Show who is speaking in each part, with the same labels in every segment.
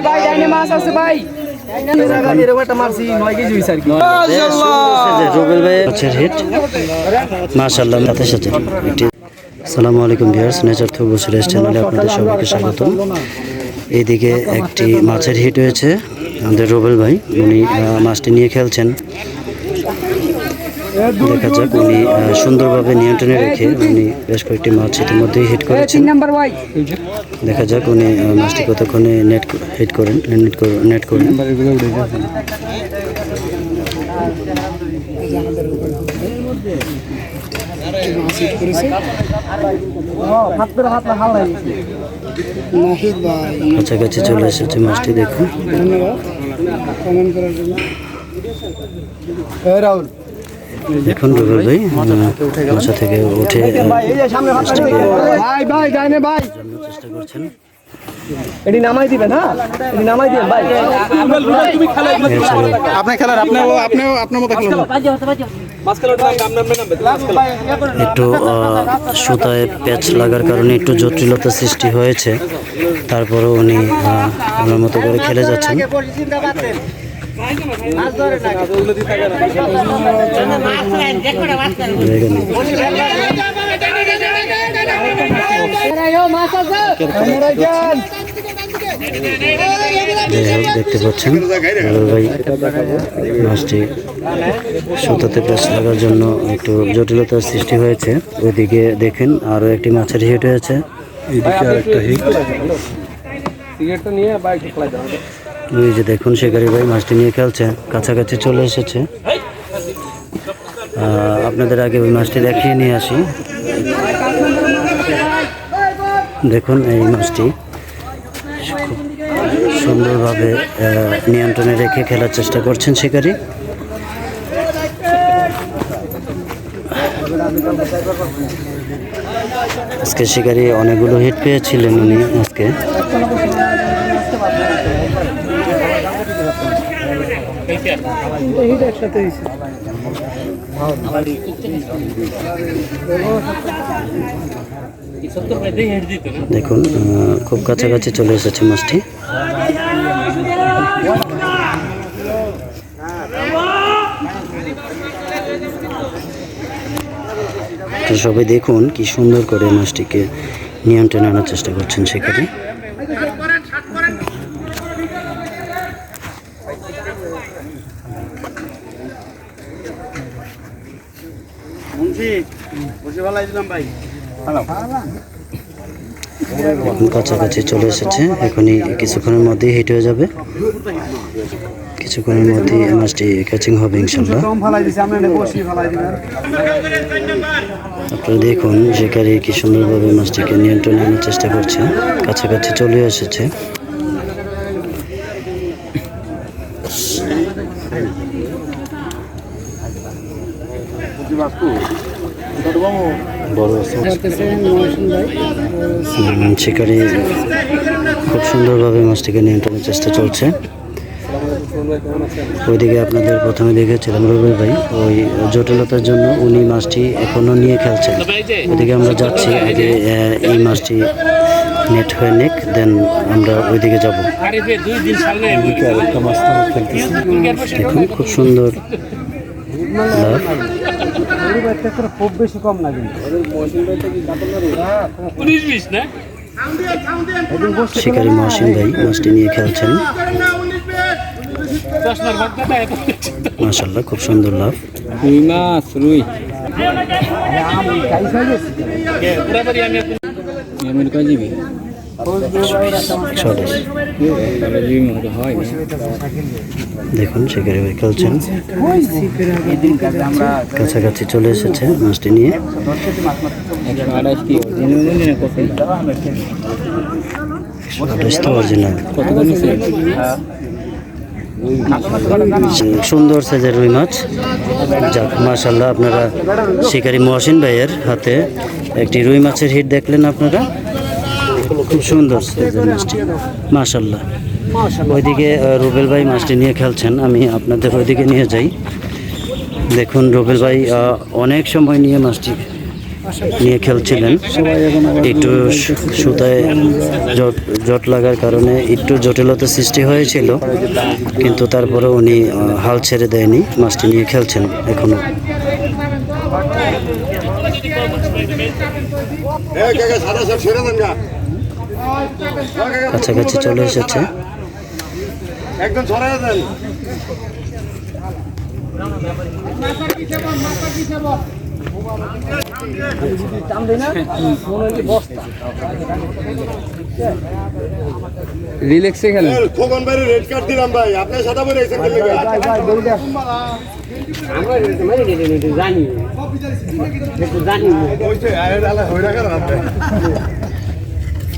Speaker 1: ভাই ডাইনে মাছ আছে ভাই।
Speaker 2: মাশাল্লাহ সাথে আলাইকুম ভিউয়ার্স নেচার চ্যানেলে আপনাদের সবাইকে স্বাগতম। এইদিকে একটি মাছের হিট হয়েছে আমাদের রুবেল ভাই। উনি আহ, মাছটি নিয়ে খেলছেন। দেখা যাক উনি আহ, সুন্দরভাবে নিয়ন্ত্রণে রেখে উনি বেশ কয়েকটি মাছ ইতিমধ্যেই হিট করেছেন। দেখা যাক উনি মাছটি কতক্ষণে নেট হিট করেন নেট করে- নেট করেন।
Speaker 1: হাত ধরে হাত হাল নাই
Speaker 2: কাছাকাছি চলে এসেছে মাছটি দেখুন
Speaker 1: রাহুল
Speaker 2: দেখুন আহ, মাছা থেকে উঠে চেষ্টা করছেন।
Speaker 1: এটি নামাই দিবেন হ্যাঁ? এটি নামাই দিবেন ভাই।
Speaker 2: এছাড়াও
Speaker 3: খেলার আপনি আপনিও আপনার মতো খেলেন
Speaker 2: একটু সুতায় প্যাচ লাগার কারণে একটু জটিলতা সৃষ্টি হয়েছে। তারপরেও উনি ওনার মতো করে খেলে যাচ্ছেন। দেখতে পাচ্ছেন। ভাই মাছটি সুতাতে প্যাচ লাগার জন্য একটু জটিলতার সৃষ্টি হয়েছে ওইদিকে দেখেন আরও একটি মাছের হিট হয়েছে আর একটা হিট ওই যে দেখুন শিকারি ভাই মাছটি নিয়ে খেলছে, কাছাকাছি চলে এসেছে। আপনাদের আগে ওই মাছটি দেখিয়ে নিয়ে আসি। দেখুন এই মাছটি খুব সুন্দরভাবে নিয়ন্ত্রণে রেখে খেলার চেষ্টা করছেন শিকারি। আজকে শিকারি অনেকগুলো হিট পেয়েছিলেন উনি আজকে। দেখুন খুব কাছাকাছি চলে এসেছে মাছটি। সবাই দেখুন কি সুন্দর করে মাছটিকে নিয়ন্ত্রণে আনার চেষ্টা করছেন সেখানে। এখন কাছাকাছি চলে এসেছে। এখনই কিছুক্ষণের মধ্যেই হিট হয়ে যাবে। কিছুক্ষণের মধ্যেই মাছটি ক্যাচিং হবে ইনশাল্লাহ। আপনারা দেখুন শিকারি কি সুন্দরভাবে মাছটিকে নিয়ন্ত্রণে আনার চেষ্টা করছে। কাছাকাছি চলে এসেছে। শিকারি খুব সুন্দরভাবে মাছটিকে নিয়ন্ত্রণের চেষ্টা চলছে। ওইদিকে আপনাদের প্রথমে দেখেছিলাম রবি ভাই, ওই জটিলতার জন্য উনি মাছটি এখনও নিয়ে খেলছেন। ওইদিকে আমরা যাচ্ছি আগে এই মাছটি নেট হয়ে নেক, দেন আমরা ওইদিকে যাব। খুব সুন্দর লাভ
Speaker 1: খুব বেশি কম না কিন্তু।
Speaker 2: শিকারি মহসিন ভাই মাছটি নিয়ে খেলছেন। মাশাল্লাহ খুব সুন্দর লাভ।
Speaker 1: রুই মাছ রুই। আমেরিকা যাবি?
Speaker 2: সরেশ দেখুন, শিকারি ভাই কাছাকাছি চলে এসেছে মাছটি নিয়ে। সুন্দর সাইজের রুই মাছ। যাক মাশাল্লাহ আপনারা শিকারি মহসিন ভাইয়ের হাতে একটি রুই মাছের হিট দেখলেন আপনারা। খুব সুন্দর মাছটি মাশাল্লাহ ওইদিকে রুবেল ভাই মাছটি নিয়ে খেলছেন আমি আপনাদের ওইদিকে নিয়ে যাই। দেখুন রুবেল ভাই অনেক সময় নিয়ে মাছটি নিয়ে খেলছিলেন। একটু সুতায় জট জট লাগার কারণে একটু জটিলতা সৃষ্টি হয়েছিল কিন্তু তারপরে উনি হাল ছেড়ে দেয়নি মাছটি নিয়ে খেলছেন এখনও। কাছাকাছি চলে এসেছে।
Speaker 3: একদম ছড়াই দেন।
Speaker 1: রিল্যাক্সে খেলেন।
Speaker 3: খোকন ভাই রেড কার্ড দিলাম ভাই। আপনি সাদা বলে এসে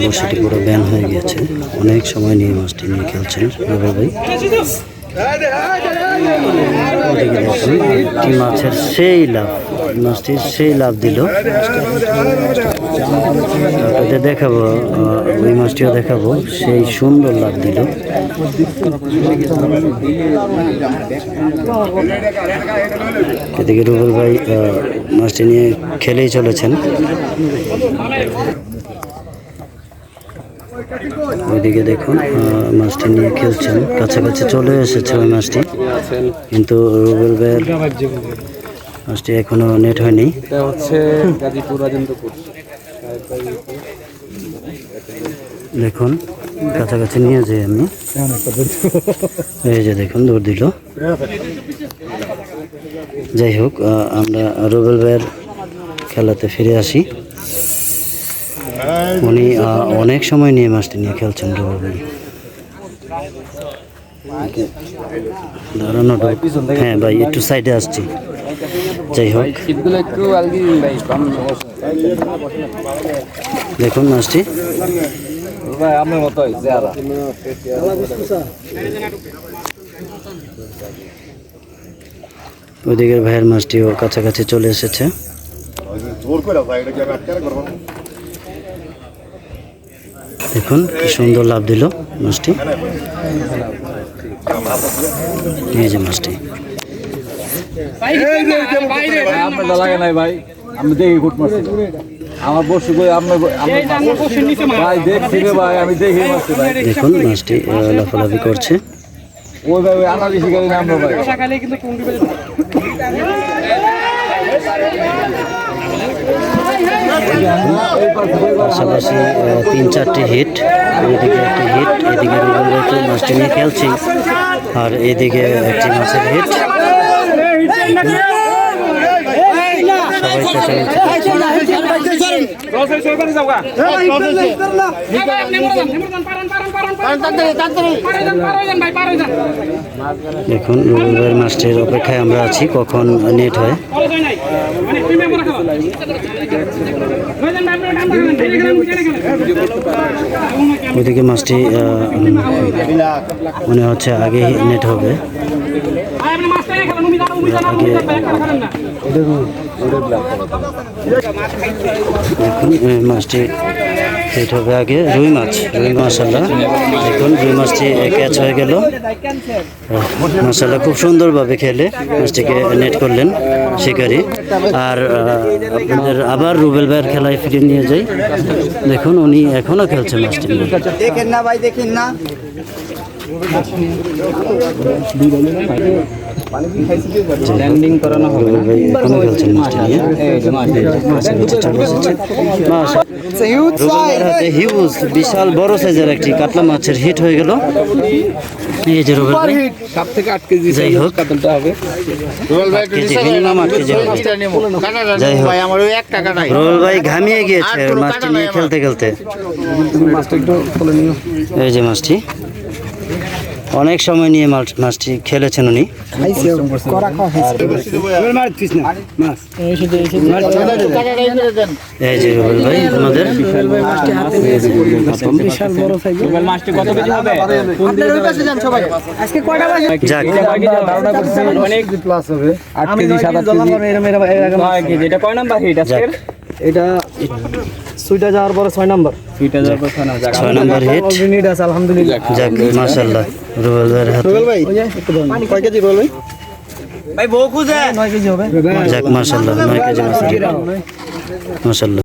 Speaker 2: বসেটি পুরো ব্যান হয়ে গেছে অনেক সময় নিয়ে মাছটি নিয়ে খেলছেন ওদিকে মাছের সেই লাভ মাছটির সেই লাভ দিল। আপনাদের দেখাবো ওই মাছটিও দেখাবো। সেই সুন্দর লাভ দিল। এদিকে রুবেল ভাই মাছটি নিয়ে খেলেই চলেছেন। ওইদিকে দেখুন মাছটি নিয়ে খেলছেন। কাছাকাছি চলে এসেছে ওই মাছটি। কিন্তু রুবেল ভাইয়ের মাছটি এখনও নেট হয়নি।
Speaker 1: এটা হচ্ছে গাজীপুর রাজেন্দ্রপুর।
Speaker 2: দেখুন কাছাকাছি নিয়ে যাই আমি। এই যে দেখুন দৌড় দিল। যাই হোক আমরা রুবেল ভাইয়ের খেলাতে ফিরে আসি। উনি অনেক সময় নিয়ে মাছটি নিয়ে খেলছেন রুবেল ভাই। দাঁড়ানো হ্যাঁ ভাই একটু সাইডে আসছি। যাই হোক। দেখুন মাছটি
Speaker 1: হয়েছে
Speaker 2: ভাইয়ের মাছটিও কাছাকাছি চলে এসেছে। দেখুন কি সুন্দর লাভ দিল মাছটি। এই যে মাছটি।
Speaker 1: আপনার লাগে নাই ভাই। আমি দেখি গুট মারছি। আমার বসে করে আপনার ভাই দেখছি ভাই আমি দেখি মারছি ভাই।
Speaker 2: দেখুন মাছটি লাফালাফি করছে।
Speaker 1: ওই ভাই। আনালি শিকারি ভাই
Speaker 2: পাশাপাশি তিন চারটি হিট এদিকে একটি হিট এদিকে রুবেল মাছটি নিয়ে খেলছি। আর এদিকে একটি মাছের হিট। রুবেল ভাইয়ের মাছটির অপেক্ষায় আমরা আছি, কখন নেট হয়। ওইদিকে মাছটি মনে হচ্ছে আগে নেট হবে। মাছটি হিট হবে আগে রুই মাছ, রুই মাসাল্লাহ দেখুন, রুই মাছটি ক্যাচ হয়ে গেল। মাসাল্লাহ খুব সুন্দরভাবে খেলে মাছটিকে নেট করলেন শিকারি। আর আপনাদের আবার রুবেল ভাইয়ের খেলায় ফিরে নিয়ে যাই। দেখুন, উনি এখনও খেলছেন মাছটি।
Speaker 4: না ভাই, দেখেন না।
Speaker 1: ল্যান্ডিং করানো হবে
Speaker 2: রুবেল ভাই খেলছেন মাছটি নিয়ে হিউজ বিশাল বড় সাইজের একটি কাতলা মাছের হিট হয়ে গেল এই যে রুবেল ভাই
Speaker 1: সাত থেকে আট কেজি
Speaker 2: যাই হোক।
Speaker 1: কাতলটা হবে
Speaker 2: আট কেজি মিনিমাম আট কেজি যাই হোক
Speaker 4: ভাই আমার ওই এক টাকা
Speaker 2: রুবেল ভাই ঘামিয়ে গিয়েছে মাছটি নিয়ে খেলতে খেলতে
Speaker 1: মাছটা একটু
Speaker 2: এই যে মাছটি অনেক সময় নিয়ে মাছ মাছটি খেলেছেন উনি। এই যে রুবেল ভাই আমাদের।
Speaker 3: মাছটি কত কেজি হবে
Speaker 2: যাক।
Speaker 4: ধারণা করছি অনেক প্লাস হবে আট কেজি সাত আট কেজি
Speaker 3: নয় কেজি এটা কয় নাম্বার হিট আজকের?
Speaker 1: এটা সুইটা যাওয়ার পরে ছয় নম্বর।
Speaker 3: সুইটা যাওয়ার পর ছয় নম্বর।
Speaker 2: ছয় নম্বর হিট
Speaker 1: মিনিট আছে আলহামদুলিল্লাহ।
Speaker 2: যাক মাশাআল্লাহ রুবেল ভাইয়ের রুবেল
Speaker 1: ভাই কয় কেজি রুবেল ভাই?
Speaker 5: ভাই বহু কুজে
Speaker 1: 9 কেজি হবে।
Speaker 2: যাক মাশাআল্লাহ 9 কেজি মাশাআল্লাহ।